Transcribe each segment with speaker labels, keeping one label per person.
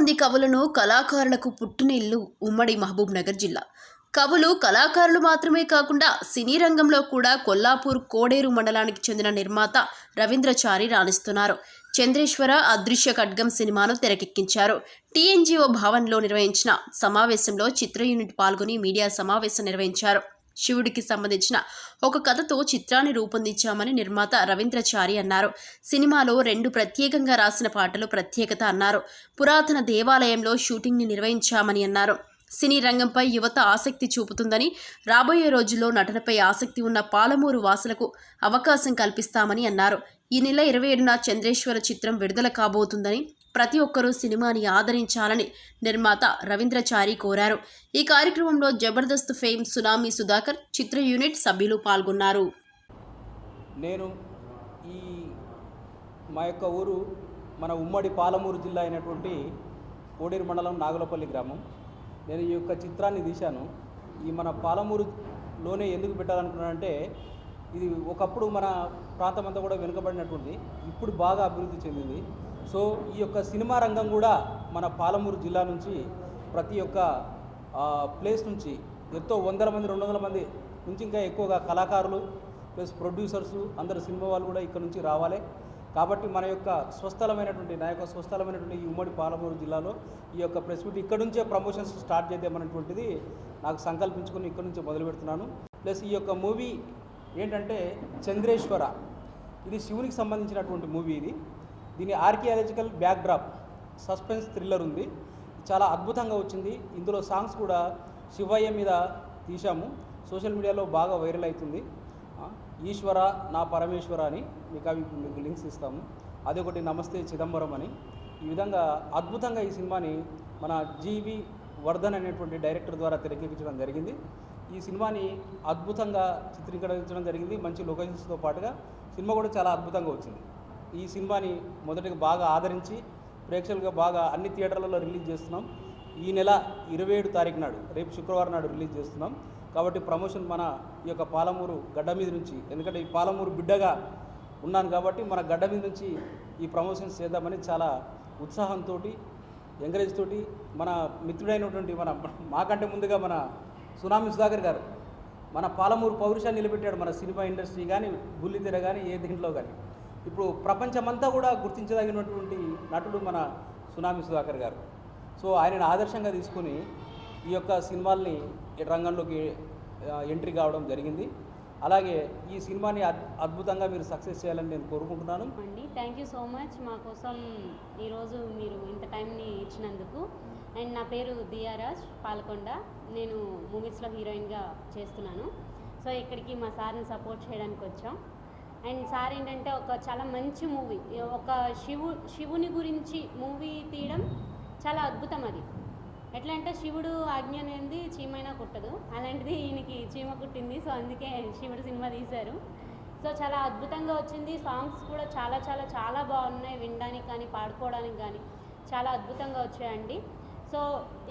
Speaker 1: మంది కవులను కళాకారులకు పుట్టినిల్లు ఉమ్మడి మహబూబ్ నగర్ జిల్లా. కవులు కళాకారులు మాత్రమే కాకుండా సినీ రంగంలో కూడా కొల్లాపూర్ కోడేరు మండలానికి చెందిన నిర్మాత రవీంద్రచారి రాణిస్తున్నారు. చంద్రేశ్వర అదృశ్య ఖడ్గం సినిమాను తెరకెక్కించారు. టీఎన్జిఓ భవన్లో నిర్వహించిన సమావేశంలో చిత్ర యూనిట్ పాల్గొని మీడియా సమావేశం నిర్వహించారు. శివుడికి సంబంధించిన ఒక కథతో చిత్రాన్ని రూపొందించామని నిర్మాత రవీంద్రచారి అన్నారు. సినిమాలో రెండు ప్రత్యేకంగా రాసిన పాటలు ప్రత్యేకత అన్నారు. పురాతన దేవాలయంలో షూటింగ్ని నిర్వహించామని అన్నారు. సినీ రంగంపై యువత ఆసక్తి చూపుతుందని రాబోయే రోజుల్లో నటనపై ఆసక్తి ఉన్న పాలమూరు వాసులకు అవకాశం కల్పిస్తామని అన్నారు. ఈ నెల ఇరవై ఏడున చంద్రేశ్వర చిత్రం విడుదల కాబోతుందని ప్రతి ఒక్కరూ సినిమాని ఆదరించాలని నిర్మాత రవీంద్రచారి కోరారు. ఈ కార్యక్రమంలో జబర్దస్త్ ఫేమ్ సునామీ సుధాకర్ చిత్ర యూనిట్ సభ్యులు పాల్గొన్నారు.
Speaker 2: నేను ఈ మా యొక్క ఊరు మన ఉమ్మడి పాలమూరు జిల్లా అయినటువంటి కోడేరు మండలం నాగులపల్లి గ్రామం. నేను ఈ యొక్క చిత్రాన్ని తీశాను. ఈ మన పాలమూరులోనే ఎందుకు పెట్టాలనుకున్నానంటే ఇది ఒకప్పుడు మన ప్రాంతం అంతా కూడా వెనుకబడినట్టుంది ఇప్పుడు బాగా అభివృద్ధి చెందింది. సో ఈ యొక్క సినిమా రంగం కూడా మన పాలమూరు జిల్లా నుంచి ప్రతి ఒక్క ప్లేస్ నుంచి ఎంతో వందల మంది రెండు వందల మంది నుంచి ఇంకా ఎక్కువగా కళాకారులు ప్లస్ ప్రొడ్యూసర్స్ అందరు సినిమా వాళ్ళు కూడా ఇక్కడ నుంచి రావాలి. కాబట్టి మన యొక్క స్వస్థలమైనటువంటి నా యొక్క స్వస్థలమైనటువంటి ఈ ఉమ్మడి పాలమూరు జిల్లాలో ఈ యొక్క ప్రెస్ మీట్ ఇక్కడ నుంచే ప్రమోషన్స్ స్టార్ట్ చేద్దామనేటువంటిది నాకు సంకల్పించుకుని ఇక్కడ నుంచే మొదలు పెడుతున్నాను. ప్లస్ ఈ యొక్క మూవీ ఏంటంటే చంద్రేశ్వర. ఇది శివునికి సంబంధించినటువంటి మూవీ ఇది. దీని ఆర్కియాలజికల్ బ్యాక్డ్రాప్ సస్పెన్స్ థ్రిల్లర్ ఉంది. చాలా అద్భుతంగా వచ్చింది. ఇందులో సాంగ్స్ కూడా శివయ్య మీద తీశాము. సోషల్ మీడియాలో బాగా వైరల్ అవుతుంది. ఈశ్వర నా పరమేశ్వర అని మీకు అవి మీకు లింక్స్ ఇస్తాము. అదొకటి నమస్తే చిదంబరం అని. ఈ విధంగా అద్భుతంగా ఈ సినిమాని మన జీవి వర్ధన్ అనేటువంటి డైరెక్టర్ ద్వారా తెరకెక్కించడం జరిగింది. ఈ సినిమాని అద్భుతంగా చిత్రీకరించడం జరిగింది. మంచి లొకేషన్స్తో పాటుగా సినిమా కూడా చాలా అద్భుతంగా వచ్చింది. ఈ సినిమాని మొదటిగా బాగా ఆదరించి ప్రేక్షకులుగా బాగా అన్ని థియేటర్లలో రిలీజ్ చేస్తున్నాం. ఈ నెల ఇరవై ఏడు తారీఖు నాడు రేపు శుక్రవారం నాడు రిలీజ్ చేస్తున్నాం. కాబట్టి ప్రమోషన్ మన ఈ యొక్క పాలమూరు గడ్డ మీద నుంచి ఎందుకంటే ఈ పాలమూరు బిడ్డగా ఉన్నాను కాబట్టి మన గడ్డ మీద నుంచి ఈ ప్రమోషన్స్ చేద్దామని చాలా ఉత్సాహంతో ఎంకరేజ్ తోటి మన మిత్రుడైనటువంటి మన మాకంటే ముందుగా మన సునామి సుధాకర్ గారు మన పాలమూరు పౌరుషాన్ని నిలబెట్టాడు మన సినిమా ఇండస్ట్రీ కానీ బుల్లితెర కానీ ఏ దీంట్లో కానీ. ఇప్పుడు ప్రపంచమంతా కూడా గుర్తించదగినటువంటి నటుడు మన సునామి సుధాకర్ గారు. సో ఆయనను ఆదర్శంగా తీసుకుని ఈ యొక్క సినిమాల్ని రంగంలోకి ఎంట్రీ కావడం జరిగింది. అలాగే ఈ సినిమాని అద్- అద్భుతంగా మీరు సక్సెస్ చేయాలని నేను కోరుకుంటున్నాను.
Speaker 3: అండి థ్యాంక్ యూ సో మచ్. మా కోసం ఈరోజు మీరు ఇంత టైంని ఇచ్చినందుకు. అండ్ నా పేరు దియారాజ్ పాల్కొండ. నేను మూవీస్లో హీరోయిన్గా చేస్తున్నాను. సో ఇక్కడికి మా సార్ని సపోర్ట్ చేయడానికి వచ్చాం. అండ్ సార్ ఏంటంటే ఒక చాలా మంచి మూవీ. ఒక శివు శివుని గురించి మూవీ తీయడం చాలా అద్భుతం అది. ఎట్లా అంటే శివుడు ఆజ్ఞ అనేది చీమైనా కుట్టదు. అలాంటిది ఈయనకి చీమ కుట్టింది. సో అందుకే శివుడు సినిమా తీశారు. సో చాలా అద్భుతంగా వచ్చింది. సాంగ్స్ కూడా చాలా చాలా చాలా బాగున్నాయి. వినడానికి కానీ పాడుకోవడానికి కానీ చాలా అద్భుతంగా వచ్చాయండి. సో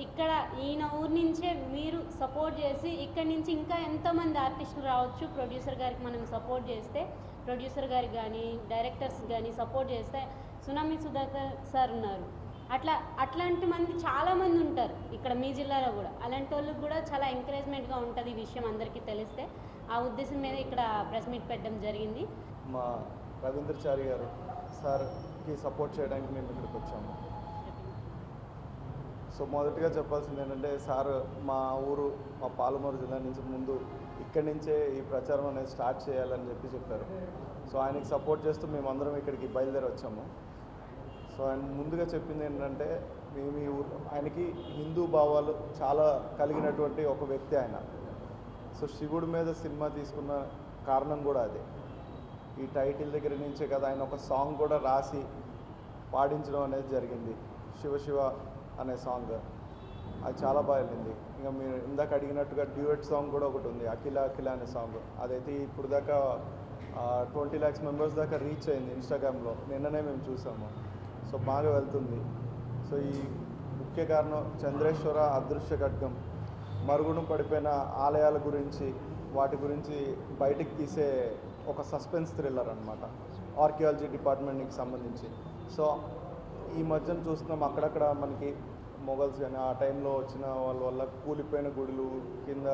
Speaker 3: ఇక్కడ ఈయన ఊరి నుంచే మీరు సపోర్ట్ చేసి ఇక్కడ నుంచి ఇంకా ఎంతోమంది ఆర్టిస్టులు రావచ్చు. ప్రొడ్యూసర్ గారికి మనం సపోర్ట్ చేస్తే ప్రొడ్యూసర్ గారికి కానీ డైరెక్టర్స్ కానీ సపోర్ట్ చేస్తే సునామీ సుధాకర్ సార్ ఉన్నారు. అట్లా అట్లాంటి మంది చాలామంది ఉంటారు ఇక్కడ మీ జిల్లాలో కూడా. అలాంటి వాళ్ళకి కూడా చాలా ఎంకరేజ్మెంట్గా ఉంటుంది ఈ విషయం అందరికీ తెలిస్తే. ఆ ఉద్దేశం మీద ఇక్కడ ప్రెస్ మీట్ పెట్టడం జరిగింది.
Speaker 4: మా రవీంద్రచారి గారు సార్కి సపోర్ట్ చేయడానికి మేము ఇక్కడికి వచ్చాము. సో మొదటిగా చెప్పాల్సింది ఏంటంటే సార్ మా ఊరు మా పాలమూరు జిల్లా నుంచి ముందు ఇక్కడి నుంచే ఈ ప్రచారం అనేది స్టార్ట్ చేయాలని చెప్పి చెప్పారు. సో ఆయనకి సపోర్ట్ చేస్తూ మేమందరం ఇక్కడికి బయలుదేరి వచ్చాము. సో ఆయన ముందుగా చెప్పింది ఏంటంటే మేము ఈ ఊరు ఆయనకి హిందూ భావాలు చాలా కలిగినటువంటి ఒక వ్యక్తి ఆయన. సో శివుడి మీద సినిమా తీసుకున్న కారణం కూడా అదే. ఈ టైటిల్ దగ్గర నుంచే కదా ఆయన ఒక సాంగ్ కూడా రాసి పాడించడం అనేది జరిగింది. శివ శివ అనే సాంగ్. అది చాలా బాగా వెళ్ళింది. ఇంకా మీరు ఇందాక అడిగినట్టుగా డ్యూయట్ సాంగ్ కూడా ఒకటి ఉంది అఖిల అఖిల అనే సాంగ్. అదైతే ఇప్పుడు దాకా ట్వంటీ ల్యాక్స్ మెంబర్స్ దాకా రీచ్ అయింది ఇన్స్టాగ్రామ్లో నిన్ననే మేము చూసాము. సో బాగా వెళ్తుంది. సో ఈ ముఖ్య కారణం చంద్రేశ్వర అదృశ్య ఖడ్గం. మరుగున పడిపోయిన ఆలయాల గురించి వాటి గురించి బయటికి తీసే ఒక సస్పెన్స్ థ్రిల్లర్ అనమాట ఆర్కియాలజీ డిపార్ట్మెంట్కి సంబంధించి. సో ఈ మధ్యన చూస్తున్నాం అక్కడక్కడ మనకి మొఘల్స్ కానీ ఆ టైంలో వచ్చిన వాళ్ళ వల్ల కూలిపోయిన గుడులు కింద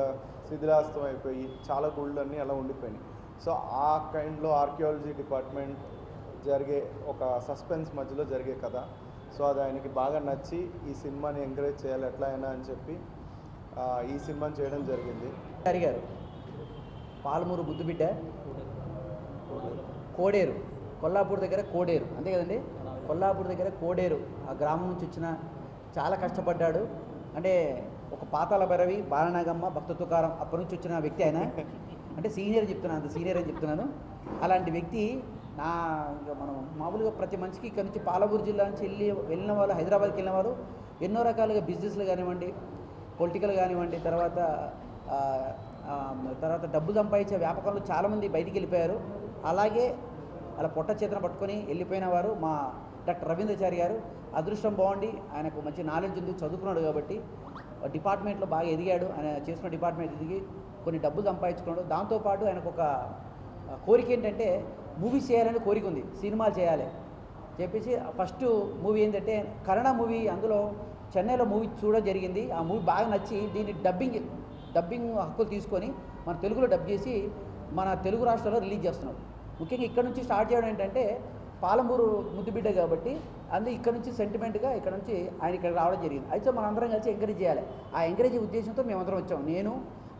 Speaker 4: శిథిలాస్తం అయిపోయి చాలా గుళ్ళు అన్నీ అలా ఉండిపోయినాయి. సో ఆ కైండ్లో ఆర్కియాలజీ డిపార్ట్మెంట్ జరిగే ఒక సస్పెన్స్ మధ్యలో జరిగే కథ. సో అది ఆయనకి బాగా నచ్చి ఈ సినిమాని ఎంకరేజ్ చేయాలి ఎట్లా అయినా అని చెప్పి ఈ సినిమాని చేయడం జరిగింది.
Speaker 5: అడిగారు పాలమూరు బుద్ధిబిడ్డ కోడేరు కొల్లాపూర్ దగ్గర కోడేరు అంతే కదండి? కొల్లాపూర్ దగ్గర కోడేరు ఆ గ్రామం నుంచి వచ్చిన చాలా కష్టపడ్డాడు. అంటే ఒక పాతాల భైరవి బాలనాగమ్మ భక్త తుకారం అప్పటి నుంచి వచ్చిన వ్యక్తి ఆయన. అంటే సీనియర్ చెప్తున్నాను అంత సీనియర్ అని చెప్తున్నాను. అలాంటి వ్యక్తి నా ఇంకా మనం మామూలుగా ప్రతి మనిషికి ఇక్కడ నుంచి పాలమూరు జిల్లా నుంచి వెళ్ళి వెళ్ళిన వాళ్ళు హైదరాబాద్కి వెళ్ళిన వారు ఎన్నో రకాలుగా బిజినెస్లు కానివ్వండి పొలిటికల్ కానివ్వండి తర్వాత తర్వాత డబ్బు సంపాదించే వ్యాపకంలో చాలామంది బయటికి వెళ్ళిపోయారు. అలాగే అలా పొట్ట చేతన పట్టుకొని వెళ్ళిపోయిన వారు మా డాక్టర్ రవీంద్రచారి గారు. అదృష్టం బాగుండి ఆయనకు మంచి నాలెడ్జ్ ఉంది చదువుకున్నాడు కాబట్టి డిపార్ట్మెంట్లో బాగా ఎదిగాడు. ఆయన చేసిన డిపార్ట్మెంట్ ఎదిగి కొన్ని డబ్బులు సంపాదించుకున్నాడు. దాంతోపాటు ఆయనకు ఒక కోరిక ఏంటంటే మూవీస్ చేయాలని కోరిక ఉంది. సినిమాలు చేయాలి. చెప్పేసి ఫస్ట్ మూవీ ఏంటంటే కన్నడ మూవీ అందులో చెన్నైలో మూవీ చూడడం జరిగింది. ఆ మూవీ బాగా నచ్చి దీన్ని డబ్బింగ్ డబ్బింగ్ హక్కులు తీసుకొని మన తెలుగులో డబ్ చేసి మన తెలుగు రాష్ట్రాల్లో రిలీజ్ చేస్తున్నాం ముఖ్యంగా ఇక్కడ నుంచి స్టార్ట్ చేయడం ఏంటంటే పాలమూరు ముద్దుబిడ్డ కాబట్టి అందులో ఇక్కడ నుంచి సెంటిమెంట్గా ఇక్కడ నుంచి ఆయన ఇక్కడ రావడం జరిగింది. అయితే మనం అందరం కలిసి ఎంకరేజ్ చేయాలి. ఆ ఎంకరేజ్ ఉద్దేశంతో మేమందరం వచ్చాం. నేను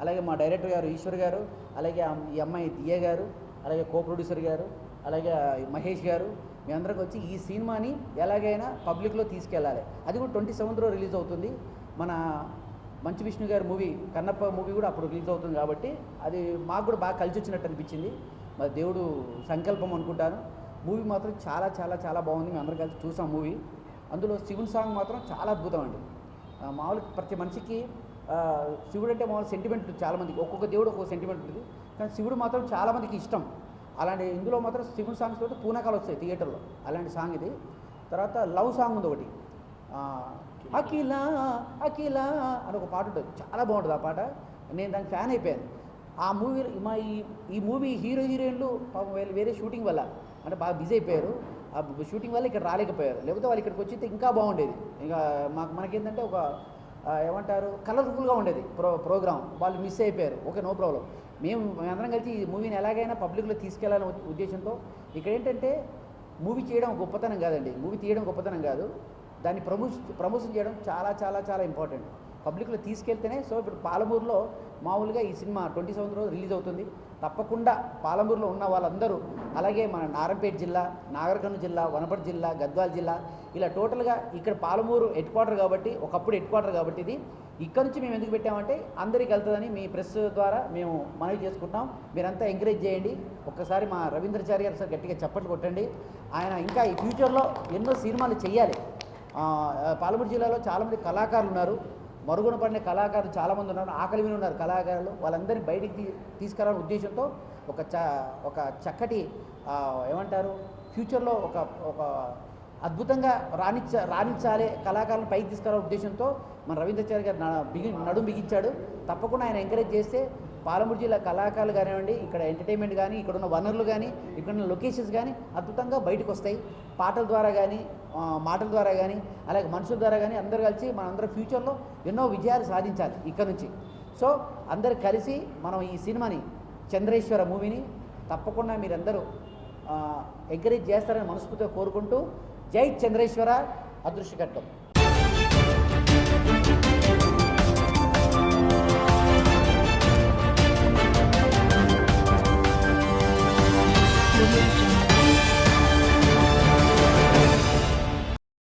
Speaker 5: అలాగే మా డైరెక్టర్ గారు ఈశ్వర్ గారు అలాగే ఈ అమ్మాయి దియ గారు అలాగే కో ప్రొడ్యూసర్ గారు అలాగే మహేష్ గారు మీ అందరికి వచ్చి ఈ సినిమాని ఎలాగైనా పబ్లిక్లో తీసుకెళ్ళాలి. అది కూడా ట్వంటీ సెవెంత్లో రిలీజ్ అవుతుంది. మన మంచు విష్ణు గారి మూవీ కన్నప్ప మూవీ కూడా అప్పుడు రిలీజ్ అవుతుంది కాబట్టి అది మాకు కూడా బాగా కలిసి వచ్చినట్టు అనిపించింది. మరి దేవుడు సంకల్పం అనుకుంటాను. మూవీ మాత్రం చాలా చాలా చాలా బాగుంది. మేము అందరం కలిసి చూసాం మూవీ. అందులో శివుని సాంగ్ మాత్రం చాలా అద్భుతం అండి. మామూలు మామూలుగా ప్రతి మనిషికి శివుడు అంటే మామూలు సెంటిమెంట్ చాలామందికి ఒక్కొక్క దేవుడు ఒక్కొక్క సెంటిమెంట్ ఉంటుంది. కానీ శివుడు మాత్రం చాలామందికి ఇష్టం. అలాంటి ఇందులో మాత్రం శివుడు సాంగ్స్ తోటి పూనకాలు వస్తాయి థియేటర్లో. అలాంటి సాంగ్ ఇది. తర్వాత లవ్ సాంగ్ ఉంది ఒకటి. అఖిల అఖిల అని ఒక పాట ఉంటుంది. చాలా బాగుంటుంది ఆ పాట. నేను దానికి ఫ్యాన్ అయిపోయాను. ఆ మూవీ మా ఈ ఈ మూవీ హీరో హీరోయిన్లు వేరే షూటింగ్ వల్ల అంటే బాగా బిజీ అయిపోయారు. ఆ షూటింగ్ వల్ల ఇక్కడ రాలేకపోయారు. లేకపోతే వాళ్ళు ఇక్కడికి వచ్చితే ఇంకా బాగుండేది. ఇంకా మాకు మనకేంటంటే ఒక ఏమంటారు కలర్ఫుల్గా ఉండేది ప్రో ప్రోగ్రామ్ వాళ్ళు మిస్ అయిపోయారు. ఓకే నో ప్రాబ్లం మేము మేమందరం కలిసి ఈ మూవీని ఎలాగైనా పబ్లిక్లో తీసుకెళ్ళాలనే ఉద్దేశంతో ఇక్కడ ఏంటంటే మూవీ చేయడం గొప్పతనం కాదండి. మూవీ తీయడం గొప్పతనం కాదు. దాన్ని ప్రమోషన్ ప్రమోషన్ చేయడం చాలా చాలా చాలా ఇంపార్టెంట్. పబ్లిక్లో తీసుకెళ్తేనే సో ఇప్పుడు పాలమూరులో మామూలుగా ఈ సినిమా ట్వంటీ సెవెంత్ రోజు రిలీజ్ అవుతుంది. తప్పకుండా పాలమూరులో ఉన్న వాళ్ళందరూ అలాగే మన నారంపేట జిల్లా నాగర్కర్నూలు జిల్లా వనపర్తి జిల్లా గద్వాల జిల్లా ఇలా టోటల్గా ఇక్కడ పాలమూరు హెడ్ క్వార్టర్ కాబట్టి ఒకప్పుడు హెడ్ క్వార్టర్ కాబట్టి ఇది ఇక్కడ నుంచి మేము ఎందుకు పెట్టామంటే అందరికి వెళ్తుందని మీ ప్రెస్ ద్వారా మేము మనవి చేసుకుంటాం. మీరంతా ఎంకరేజ్ చేయండి. ఒక్కసారి మా రవీంద్రచారి గారు సార్ గట్టిగా చప్పట్లు కొట్టండి. ఆయన ఇంకా ఈ ఫ్యూచర్లో ఎన్నో సినిమాలు చేయాలి పాలమూరు జిల్లాలో చాలామంది కళాకారులు ఉన్నారు. మరుగున పడిన కళాకారులు చాలామంది ఉన్నారు. ఆకలి మీద ఉన్నారు కళాకారులు. వాళ్ళందరినీ బయటికి తీ తీసుకురావాలనే ఉద్దేశంతో ఒక చ ఒక చక్కటి ఏమంటారు ఫ్యూచర్లో ఒక ఒక అద్భుతంగా రాణించ రాణించాలి కళాకారులను పైకి తీసుకురావాలనే ఉద్దేశంతో మన రవీంద్రచారి గారు బిగి నడుం బిగించాడు. తప్పకుండా ఆయన ఎంకరేజ్ చేస్తే పాలమూరు జిల్లా కళాకారులు కానివ్వండి ఇక్కడ ఎంటర్టైన్మెంట్ కానీ ఇక్కడ ఉన్న వనరులు కానీ ఇక్కడ ఉన్న లొకేషన్స్ కానీ అద్భుతంగా బయటకు వస్తాయి. పాటల ద్వారా కానీ మాటల ద్వారా కానీ అలాగే మనుషుల ద్వారా కానీ అందరూ కలిసి మనందరం ఫ్యూచర్లో ఎన్నో విజయాలు సాధించాలి ఇక్కడ నుంచి. సో అందరు కలిసి మనం ఈ సినిమాని చంద్రేశ్వర మూవీని తప్పకుండా మీరందరూ ఎంకరేజ్ చేస్తారని మనస్ఫూర్తిగా కోరుకుంటూ జై చంద్రేశ్వర అదృశ్యకట్టం Thank you.